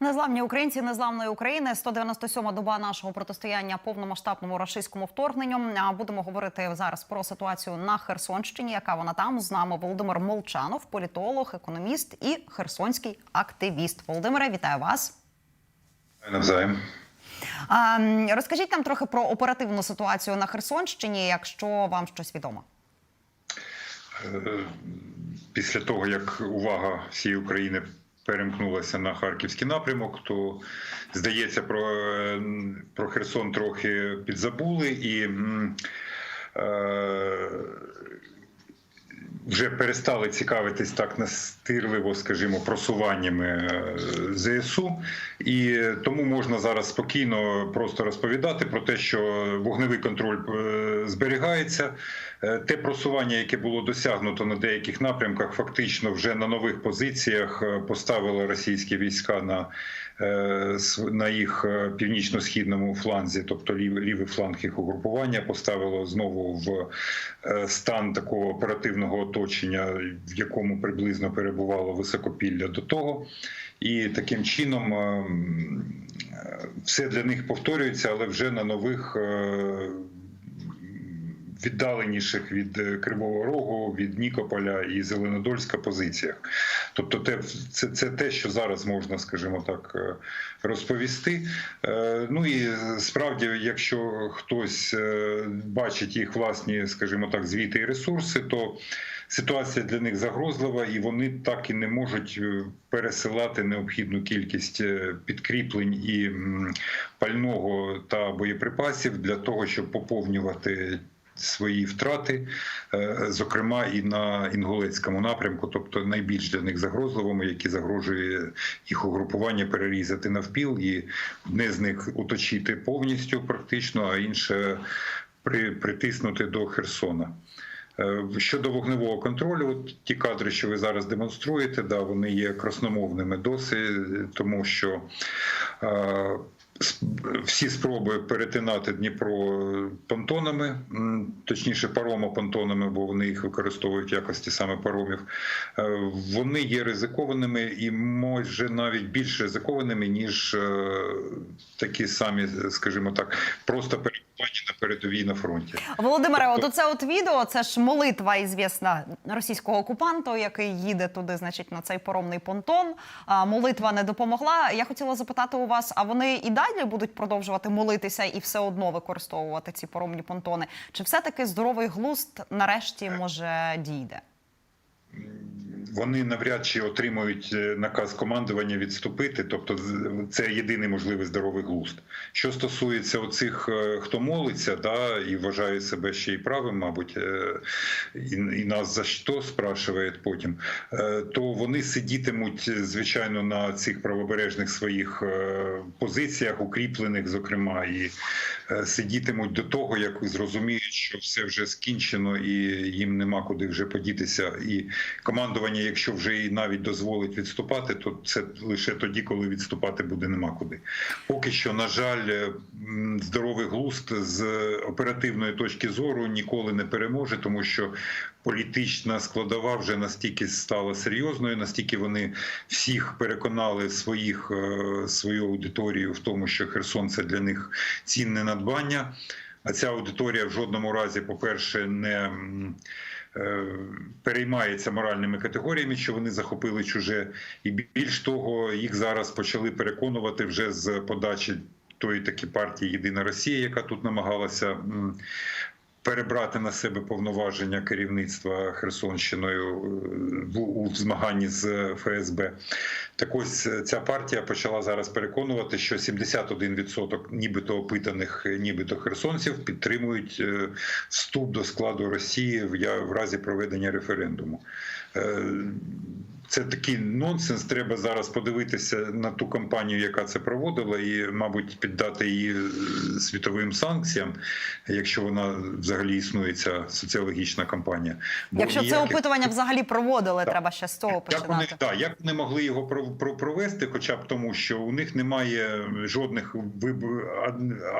Незламні українці незламної України 197-ма доба нашого протистояння повномасштабному рашистському вторгненню. А Будемо говорити зараз про ситуацію на Херсонщині. Яка вона там з нами Володимир Молчанов, політолог, економіст і херсонський активіст. Володимире, вітаю вас. Навзаєм. Розкажіть нам трохи про оперативну ситуацію на Херсонщині, якщо вам щось відомо. Е, Після того, як увага всієї України перемкнулася на харківський напрямок, то здається, про, про Херсон трохи підзабули і е, вже перестали цікавитись так настирливо, скажімо, просуваннями е, ЗСУ, і тому можна зараз спокійно просто розповідати про те, що вогневий контроль е, зберігається. Е, Те просування, яке було досягнуто на деяких напрямках, фактично вже на нових позиціях поставили російські війська на, на їх північно-східному фланзі, тобто лівий, фланг їх угрупування, поставило знову в стан такого оперативного оточення, в якому приблизно перебувало високопілля до того. І таким чином е, е, все для них повторюється, але вже на нових е, віддаленіших від е, Кривого Рогу, від Нікополя і Зеленодольська позиціях. Тобто, те, це, це те, що зараз можна, скажімо так, е, розповісти. Е, Ну і справді, якщо хтось бачить їх власні, скажімо так, звіти і ресурси, то ситуація для них загрозлива, і вони так і не можуть пересилати необхідну кількість підкріплень і пального та боєприпасів для того, щоб поповнювати свої втрати, е, зокрема і на інгулецькому напрямку, тобто найбільш для них загрозливому, які загрожує їх угрупування перерізати навпіл і одне з них оточити повністю, практично, а інше при, притиснути до Херсона. Е, Щодо вогневого контролю, от ті кадри, що ви зараз демонструєте, да, вони є красномовними досі, тому що е, всі спроби перетинати Дніпро понтонами, точніше паромопонтонами, бо вони їх використовують в якості саме паромів, е, вони є ризикованими і може навіть більш ризикованими, ніж е, такі самі, скажімо так, просто перебування на передовій на фронті. Володимире, от Тобто- оце от відео, це ж молитва ізвісна російського окупанта, який їде туди, значить, на цей поромний понтон. А, молитва не допомогла. Я хотіла запитати у вас, а вони і далі будуть продовжувати молитися і все одно використовувати ці поромні понтони? Чи все-таки здоровий глузд нарешті може дійде? Вони навряд чи отримують е, наказ командування відступити, тобто це єдиний можливий здоровий глузд. Що стосується оцих, е, хто молиться, да і вважає себе ще й правим, мабуть, е, і, і нас за що спрашує потім, то вони сидітимуть, звичайно, на цих правобережних своїх позиціях, укріплених, зокрема, і сидітимуть до того, як зрозуміють, що все вже скінчено і їм нема куди вже подітися. І командування, якщо вже і навіть дозволить відступати, то це лише тоді, коли відступати буде нема куди. Поки що, на жаль, е, здоровий глузд з оперативної точки зору ніколи не переможе, тому що політична складова вже настільки стала серйозною, настільки вони всіх переконали своїх е, свою аудиторію в тому, що Херсон це для них цінне надбання. А ця аудиторія в жодному разі, по-перше, не м, е, переймається моральними категоріями, що вони захопили чуже, і більш того, їх зараз почали переконувати вже з подачі тої такі партії Єдина Росія, яка тут намагалася. Перебрати на себе повноваження керівництва Херсонщиною е, у змаганні з ФСБ. Так ось е, ця партія почала зараз переконувати, що 71% нібито опитаних, е, нібито херсонців підтримують вступ до складу Росії в разі проведення референдуму. Це такий нонсенс. Треба зараз подивитися на ту кампанію, яка це проводила, і, мабуть, піддати її світовим санкціям, якщо вона взагалі існує, ця соціологічна кампанія. Бо Якщо це опитування взагалі проводили, Так. треба ще з цього як вони, починати. да, як вони могли його про- про- провести, хоча б тому, що у них немає жодних виб-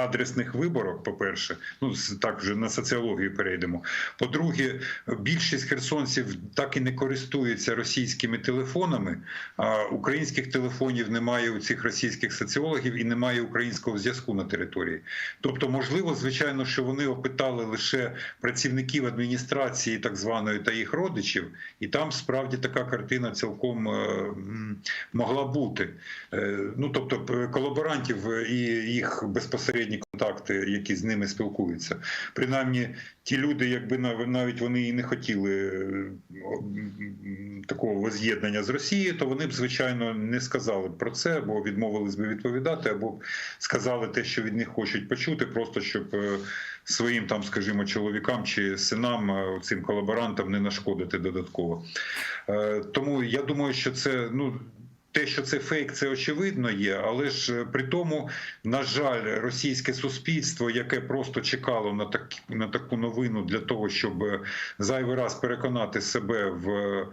адресних виборок, по-перше, ну так вже на соціологію перейдемо. По-друге, більшість херсонців так і не користуються російськими російськими телефонами, а українських телефонів немає у цих російських соціологів і немає українського зв'язку на території. Тобто, можливо, звичайно, що вони опитали лише працівників адміністрації, так званої, та їх родичів, і там справді така картина цілком е, могла бути. Е, Ну тобто, колаборантів і їх безпосередні контакти, які з ними спілкуються. Принаймні, ті люди, якби нав- навіть вони і не хотіли е, такого воз'єднання з Росією, то вони б звичайно не сказали про це, або відмовились би відповідати, або сказали те, що від них хочуть почути, просто щоб е, своїм там, скажімо, чоловікам чи синам е, цим колаборантам не нашкодити додатково. Тому я думаю, що це ну. Те, що це фейк, це очевидно є, але ж е, при тому, на жаль, російське суспільство, яке просто чекало на так на таку новину для того, щоб е, зайвий раз переконати себе в е,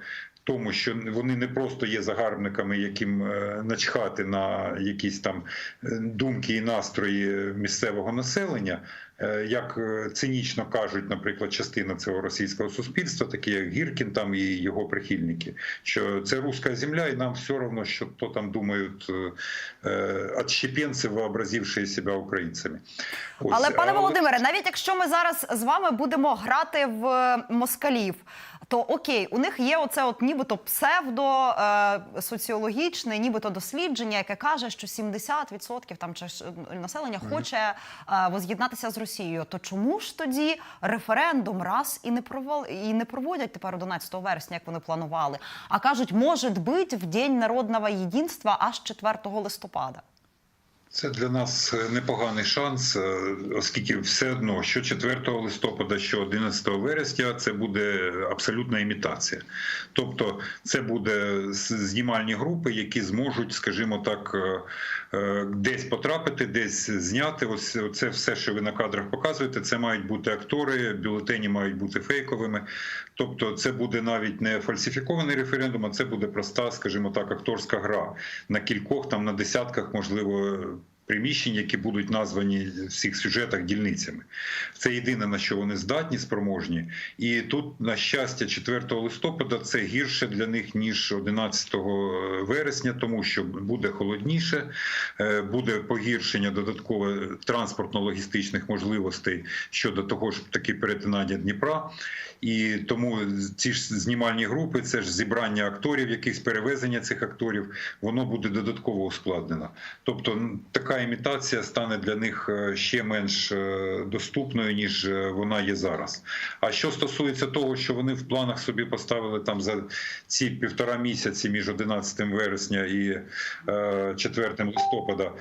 тому, що вони не просто є загарбниками, яким е, начхати на якісь там е, думки і настрої місцевого населення, е, як цинічно кажуть, наприклад, частина цього російського суспільства, такі як Гіркін там і його прихильники, що це руська земля, і нам все одно, що то там думають отщепенці, вообразивши себе українцями. Ось. Але пане Володимире, навіть якщо ми зараз з вами будемо грати в москалів, то окей, у них є оце от нібито псевдо е, соціологічне, нібито дослідження, яке каже, що 70% там чи населення хоче е, воз'єднатися з Росією. То чому ж тоді референдум раз і не провал і не проводять тепер 11 вересня, як вони планували, а кажуть, може бути в День народного єдинства аж 4 листопада. Це для нас е, непоганий шанс, е, оскільки все одно, що 4 листопада, що 11 вересня, це буде абсолютна імітація. Тобто, це буде знімальні групи, які зможуть, скажімо так, е, десь потрапити, десь зняти. Ось це все, що ви на кадрах показуєте. Це мають бути актори, бюлетені мають бути фейковими. Тобто, це буде навіть не фальсифікований референдум, а це буде проста, скажімо так, акторська гра на кількох, там на десятках, можливо. Приміщень, які будуть названі в всіх сюжетах дільницями, це єдине на що вони здатні, спроможні. І тут, на щастя, 4 листопада це гірше для них ніж 11 вересня, тому що буде холодніше, е, буде погіршення додаткове транспортно-логістичних можливостей щодо того ж таки перетинання Дніпра. І тому ці ж знімальні групи, це ж зібрання акторів, якихось перевезення цих акторів, воно буде додатково ускладнено. Тобто м, імітація стане для них е, ще менш е, доступною, ніж е, вона є зараз. А що стосується того, що вони в планах собі поставили там за ці півтора місяці між 11 вересня і е, 4 листопада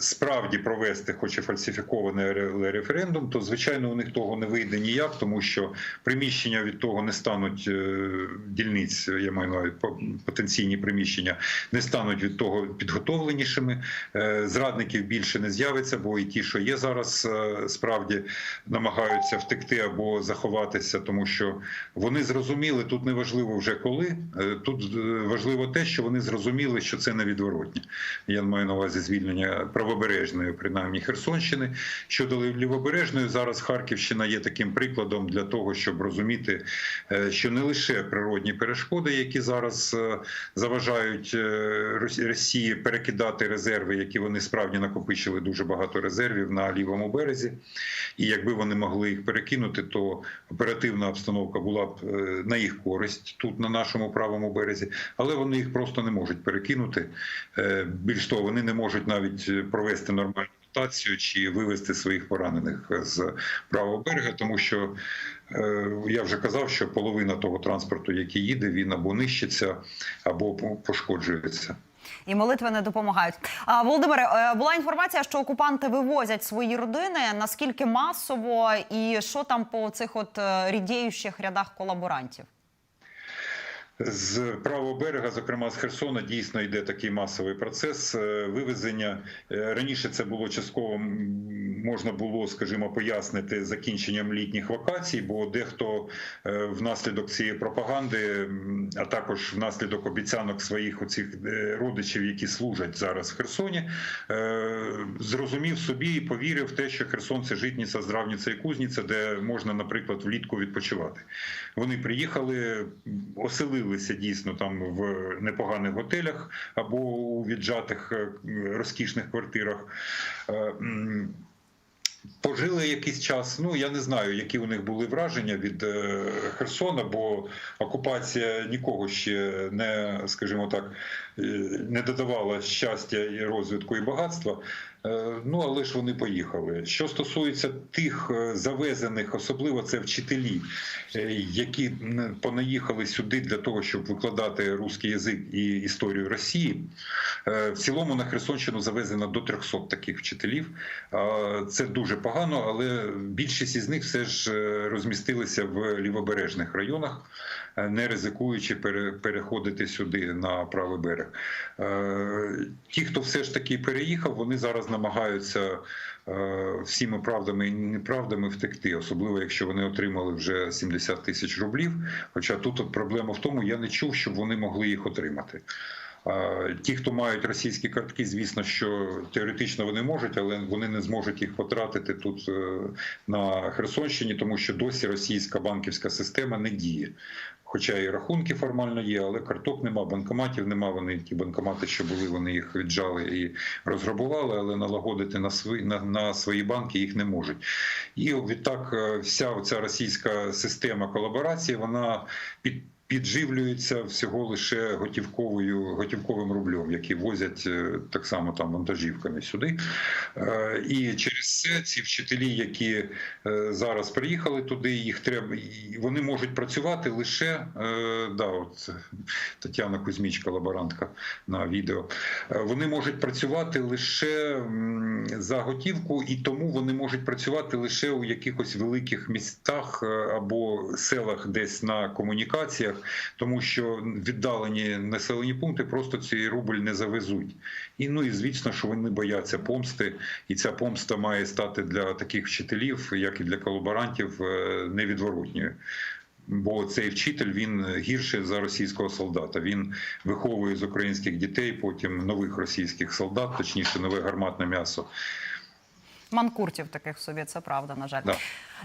справді провести, хоч і фальсифікований референдум, то звичайно у них того не вийде ніяк, тому що приміщення від того не стануть дільниць, я маю на увазі, потенційні приміщення не стануть від того підготовленішими. Зрадників більше не з'явиться, бо і ті, що є зараз, е, справді намагаються втекти або заховатися, тому що вони зрозуміли тут неважливо вже коли. е, Тут е, важливо те, що вони зрозуміли, що це невідворотне. Я маю на увазі звільнення правобережної, принаймні Херсонщини. Щодо лівобережної, зараз Харківщина є таким прикладом для того, щоб розуміти, що не лише природні перешкоди, які зараз заважають Росії перекидати резерви, які вони справді накопичили дуже багато резервів на лівому березі. І якби вони могли їх перекинути, то оперативна обстановка була б е, на їх користь тут, на нашому правому березі, але вони їх просто не можуть перекинути. Е, Більш того, вони не можуть навіть е, провести нормальну ротацію чи вивести своїх поранених з правого берега, тому що я вже казав, що половина того транспорту, який їде, він або нищиться, або пошкоджується. І молитви не допомагають. А Володимире, е, була інформація, що окупанти вивозять свої родини. Наскільки масово і що там по цих от е, рідіючих рядах колаборантів? З правого берега, зокрема з Херсона, дійсно йде такий масовий процес е, вивезення. Е, Раніше це було частково можна було, скажімо, пояснити закінченням літніх вакацій, бо дехто е, внаслідок цієї пропаганди, а також внаслідок обіцянок своїх оцих родичів, які служать зараз в Херсоні, зрозумів собі і повірив в те, що Херсон це житниця, здравниця і кузниця, де можна, наприклад, влітку відпочивати. Вони приїхали, оселили оселилися дійсно там в непоганих готелях або у віджатих е, розкішних квартирах. Е, Пожили якийсь час. Ну я не знаю, які у них були враження від е, Херсона, бо окупація нікого ще не, скажімо так, не додавала щастя і розвитку і багатства. Е, Ну але ж вони поїхали. Що стосується тих е, завезених, особливо це вчителі, е, які понаїхали сюди для того, щоб викладати русський язик і історію Росії. В цілому на Херсонщину завезено до 300 таких вчителів. Це дуже погано, але більшість із них все ж розмістилися в лівобережних районах, не ризикуючи переходити сюди на правий берег. Ті, хто все ж таки переїхав, вони зараз намагаються е, всіми правдами і неправдами втекти, особливо якщо вони отримали вже 70 тисяч рублів. Хоча тут проблема в тому, я не чув, щоб вони могли їх отримати. Ті, хто мають російські картки, звісно, що теоретично вони можуть, але вони не зможуть їх потратити тут е, на Херсонщині, тому що досі російська банківська система не діє. Хоча і рахунки формально є, але карток нема, банкоматів нема. Вони ті банкомати, що були, вони їх віджали і розграбували, але налагодити на свої на, на свої банки їх не можуть. І відтак е, вся ця російська система колаборації вона під. Підживлюється всього лише готівковою готівковим рублем, які возять е, так само там вантажівками сюди. Е, І через це ці вчителі, які е, зараз приїхали туди, їх треба вони можуть працювати лише да, от Тетяна Кузьмічка, лаборантка на відео. Вони можуть працювати лише за готівку, і тому вони можуть працювати лише у якихось великих містах або селах, десь на комунікаціях, тому що віддалені населені пункти просто цей рубль не завезуть. І ну і звісно, що вони бояться помсти, і ця помста має стати для таких вчителів, як і для колаборантів, е, невідворотньою. Бо цей вчитель він гірше за російського солдата. Він виховує з українських дітей потім нових російських солдат, точніше, нове гарматне м'ясо. Манкуртів таких собі, це правда, на жаль. Да.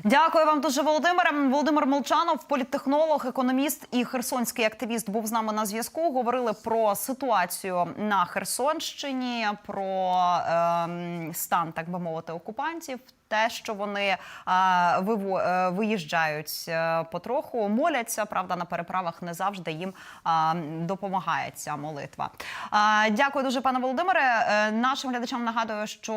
Дякую вам дуже, Володимире. Володимир Молчанов, політтехнолог, економіст і херсонський активіст, був з нами на зв'язку. Говорили про ситуацію на Херсонщині, про ем, стан, так би мовити, окупантів. Те, що вони е, виво- е, виїжджають е, потроху, моляться. Правда, на переправах не завжди їм е, допомагає ця молитва. Е, дякую дуже, пане Володимире. Е, нашим глядачам нагадую, що